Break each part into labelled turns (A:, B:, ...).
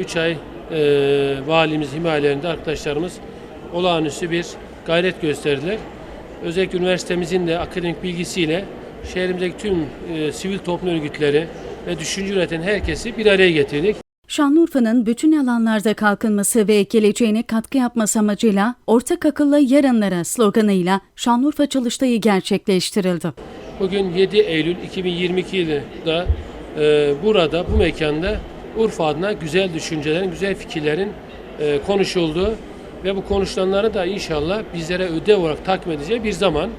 A: 3 ay e, valimiz himayelerinde arkadaşlarımız olağanüstü bir gayret gösterdiler. Özellikle üniversitemizin de akademik bilgisiyle şehrimizdeki tüm e, sivil toplum örgütleri ve düşünce üreten herkesi bir araya getirdik.
B: Şanlıurfa'nın bütün alanlarda kalkınması ve geleceğine katkı yapması amacıyla Ortak Akıllı Yarınlara sloganıyla Şanlıurfa Çalıştayı gerçekleştirildi.
A: Bugün 7 Eylül 2022 yılında e, burada bu mekanda Urfa adına güzel düşüncelerin, güzel fikirlerin e, konuşulduğu ve bu konuşulanları da inşallah bizlere ödev olarak takdim edeceği bir zaman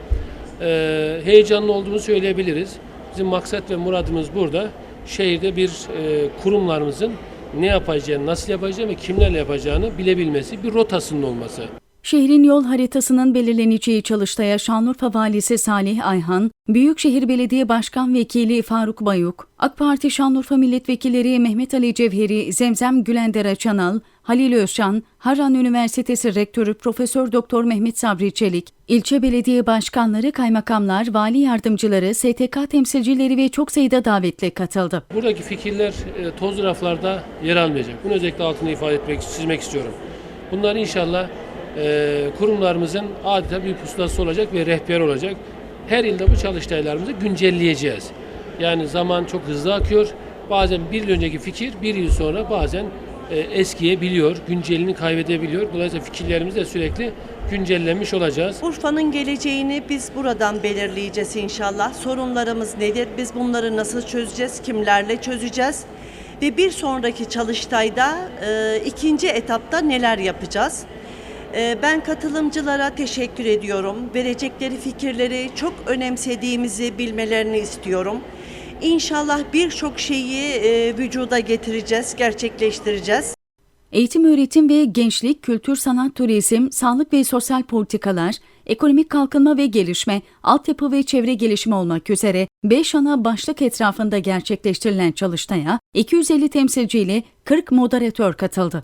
A: e, heyecanlı olduğumuzu söyleyebiliriz. Bizim maksat ve muradımız burada şehirde bir e, kurumlarımızın ne yapacağını, nasıl yapacağını ve kimlerle yapacağını bilebilmesi, bir rotasının olması.
B: Şehrin yol haritasının belirleneceği çalıştaya Şanlıurfa Valisi Salih Ayhan, Büyükşehir Belediye Başkan Vekili Faruk Bayuk, AK Parti Şanlıurfa Milletvekilleri Mehmet Ali Cevheri, Zemzem Gülender Açanal, Halil Özcan, Harran Üniversitesi Rektörü Profesör Doktor Mehmet Sabri Çelik, ilçe belediye başkanları, kaymakamlar, vali yardımcıları, STK temsilcileri ve çok sayıda davetli katıldı.
A: Buradaki fikirler e, tozlu raflarda yer almayacak. Bunu özellikle altını ifade etmek, çizmek istiyorum. Bunlar inşallah e, kurumlarımızın adeta bir pusulası olacak ve rehber olacak. Her ilde bu çalıştaylarımızı güncelleyeceğiz. Yani zaman çok hızlı akıyor. Bazen bir yıl önceki fikir bir yıl sonra bazen e, eskiyebiliyor, güncelini kaybedebiliyor. Dolayısıyla fikirlerimizi de sürekli güncellemiş olacağız.
C: Urfa'nın geleceğini biz buradan belirleyeceğiz inşallah. Sorunlarımız nedir? Biz bunları nasıl çözeceğiz? Kimlerle çözeceğiz? Ve bir sonraki çalıştayda e, ikinci etapta neler yapacağız? E, ben katılımcılara teşekkür ediyorum. Verecekleri fikirleri çok önemsediğimizi bilmelerini istiyorum. İnşallah birçok şeyi e, vücuda getireceğiz, gerçekleştireceğiz.
B: Eğitim, öğretim ve gençlik, kültür, sanat, turizm, sağlık ve sosyal politikalar, ekonomik kalkınma ve gelişme, altyapı ve çevre gelişimi olmak üzere 5 ana başlık etrafında gerçekleştirilen çalıştaya 250 temsilciyle 40 moderatör katıldı.